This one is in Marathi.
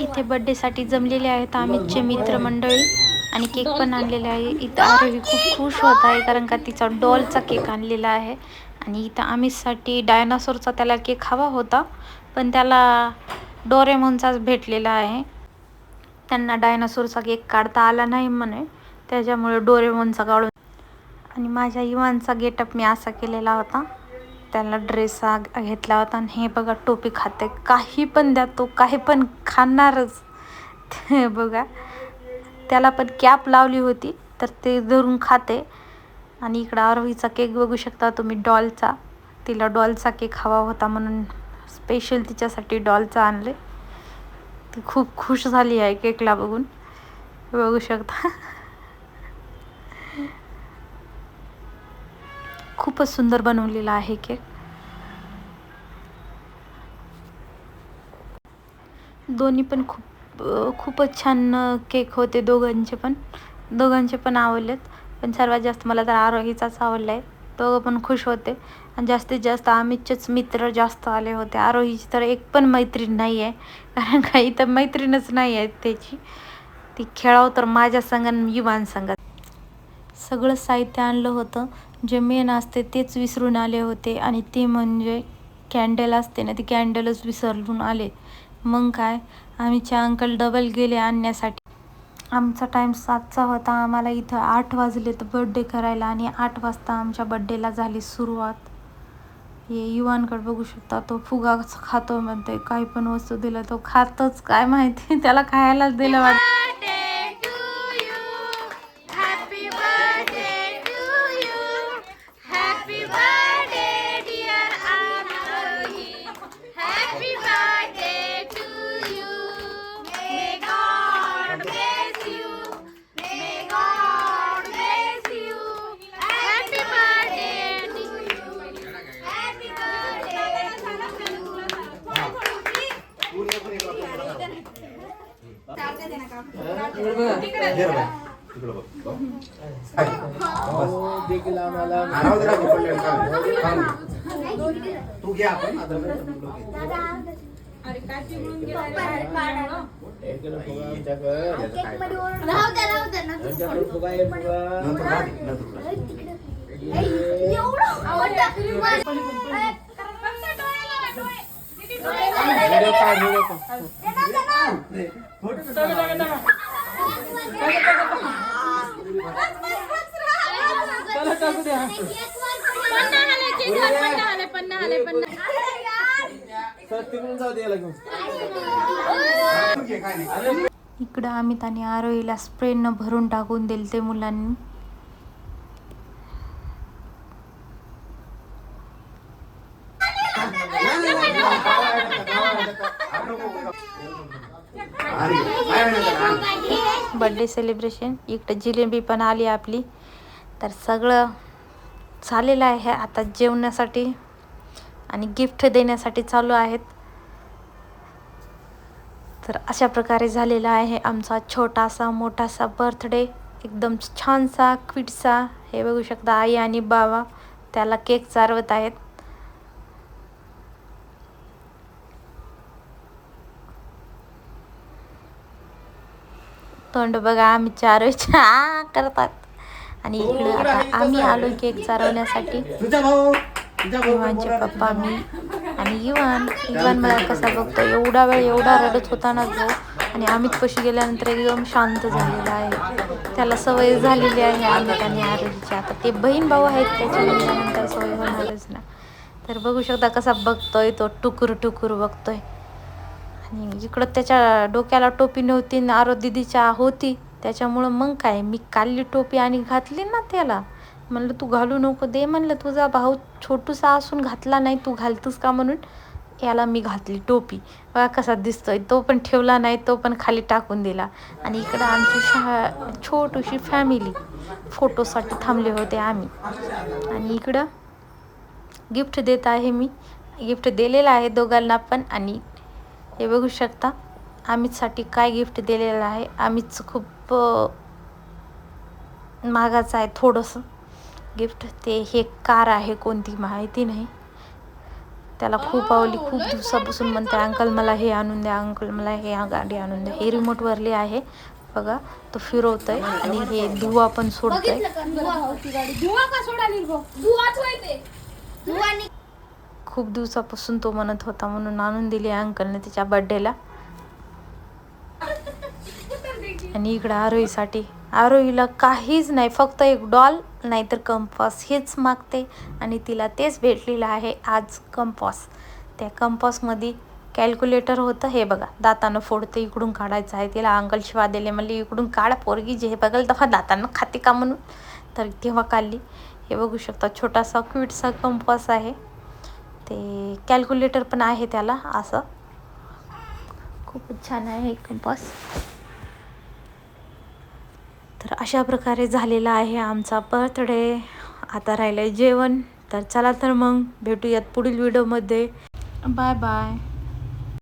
इथे बड्डेसाठी जमलेले आहेत अमितचे मित्रमंडळी. आणि केक पण आणलेले आहे. इथं आरवी खूप खुश होत आहे कारण का तिचा डॉलचा केक आणलेला आहे. आणि इथं अमितसाठी डायनासोरचा त्याला केक हवा होता पण त्याला डोरेमॉनचाच भेटलेला आहे. त्यांना डायनासोरचा केक काढता आला नाही म्हणे. त्याच्यामुळे डोरेमॉनचा काढून आणि माझ्या इवानचा गेटअप मी असा केलेला होता. त्याला ड्रेस घेतला होता आणि हे बघा टोपी खाते. काही पण द्या तो काही पण खाणारच. ते बघा. त्याला पण कॅप लावली होती तर ते धरून खाते. आणि इकडं आरवीचा केक बघू शकता तुम्ही डॉलचा. तिला डॉलचा केक हवा होता म्हणून स्पेशल तिच्यासाठी डॉलचा आणले. ती खूप खुश झाली आहे केकला बघून. बघू शकता. खूपच सुंदर बनवलेला आहे केक. दोन्ही पण खूप खूपच छान केक होते दोघांचे पण. दोघांचे पण आवडलेत. पण सर्वात जास्त मला तर आरोहीचाच आवडला आहे दोघं पण खुश होते. आणि जास्तीत जास्त आम्हीचेच मित्र जास्त आले होते. आरोहीची तर एक पण मैत्रीण नाही आहे कारण काही तर मैत्रीणच नाही आहे त्याची. ती खेळावं तर माझ्या संग युवान संघात सगळं साहित्य आणलं होतं. जे मेन असते तेच विसरून आले होते आणि ते म्हणजे कॅन्डल असते ना ती कॅन्डलच विसरून आले. मग काय? आम्हीचे अंकल डबल गेले आणण्यासाठी. आमचा टाईम सातचा होता. आम्हाला इथं आठ वाजले तर बड्डे करायला आणि आठ वाजता आमच्या बड्डेला झाली सुरुवात. हे युवांकडे बघू शकता तो फुगा खातो म्हणते काही पण वस्तू दिलं तो खातच. काय माहिती? त्याला खायलाच दिलं वाटतं. देखील आम्हाला काम. काम. तू घे आपण. इकडे इकडं अमित आणि आरोहीला स्प्रेनं भरून टाकून दिले ते मुलांनी बड्डे सेलिब्रेशन इकडं जिलेबी पण आली आपली. तर सगळं झालेलं आहे आता जेवणासाठी आणि गिफ्ट देण्यासाठी चालू आहेत. तर अशा प्रकारे झालेला आहे आमचा छोटासा मोठासा बर्थडे एकदम छानसा क्विटसा हे बघू शकता आई आणि बाबा त्याला केक चारवत आहेत. तोंड बघा आम्ही चार छा करतात. आणि इकडे आता आम्ही आलो केक चारवण्यासाठी. युवानचे पप्पा मी आणि युवान युवान मला कसा बघतो एवढा वेळ एवढा रडत होता ना जो. आणि अमित पशी गेल्यानंतर एकदम शांत झालेला आहे. त्याला सवय झालेली आहे अमित आणि आरोग्यची आता ते बहीण भाऊ आहेत त्याच्यामुळे नंतर सवय होणारच ना तर बघू शकता कसा बघतोय तो टुकूर टुकूर बघतोय. आणि इकडं त्याच्या डोक्याला टोपी नव्हती आणि आरो दिदीच्या होती. त्याच्यामुळं मग काय मी काढली टोपी आणि घातली ना त्याला. म्हणलं तू घालू नको दे. म्हणलं तुझा भाऊ छोटूसा असून घातला नाही तू घालतोस का? म्हणून याला मी घातली टोपी. बघा कसा दिसतोय. तो पण ठेवला नाही तो पण खाली टाकून दिला. आणि इकडं आमची शा छोटूशी फॅमिली फोटोसाठी थांबले होते आम्ही. आणि इकडं गिफ्ट देत आहे मी. गिफ्ट दिलेलं आहे दोघांना पण आणि हे बघू शकता. अमितसाठी काय गिफ्ट दिलेलं आहे? अमितचं खूप अ, महागाचं आहे थोडंसं गिफ्ट ते हे कार आहे कोणती माहिती नाही. त्याला खूप आवडली. खूप दिवसापासून म्हणते अंकल मला हे आणून द्या अंकल मला हे आ- गाडी आणून द्या. हे रिमोटवरली आहे. बघा तो फिरवतोय आणि हे धुवा पण सोडतोय. खूप दिवसापासून तो म्हणत होता म्हणून आणून दिली अंकलने तिच्या बड्डेला आणि इकडं आरोहीसाठी आरोहीला काहीच नाही फक्त एक डॉल नाहीतर कंपास हेच मागते आणि तिला तेच भेटलेलं आहे आज कंपास त्या कंपासमध्ये कॅल्क्युलेटर होतं हे बघा दातानं फोडते इकडून काढायचं आहे तिला अंकल शिवा दिले म्हणले इकडून काढा पोरगी जे हे बघाल तेव्हा दातानं खाते का म्हणून? तर तेव्हा काढली. हे बघू शकता छोटासा क्विटचा कंपास आहे. ते कॅल्क्युलेटर पण आहे त्याला असं. खूपच छान आहे कंपास तर अशा प्रकारे झालेला आहे आमचा बर्थडे आता राहिलं आहे जेवण. तर चला तर मग भेटूयात पुढील व्हिडिओमध्ये बाय बाय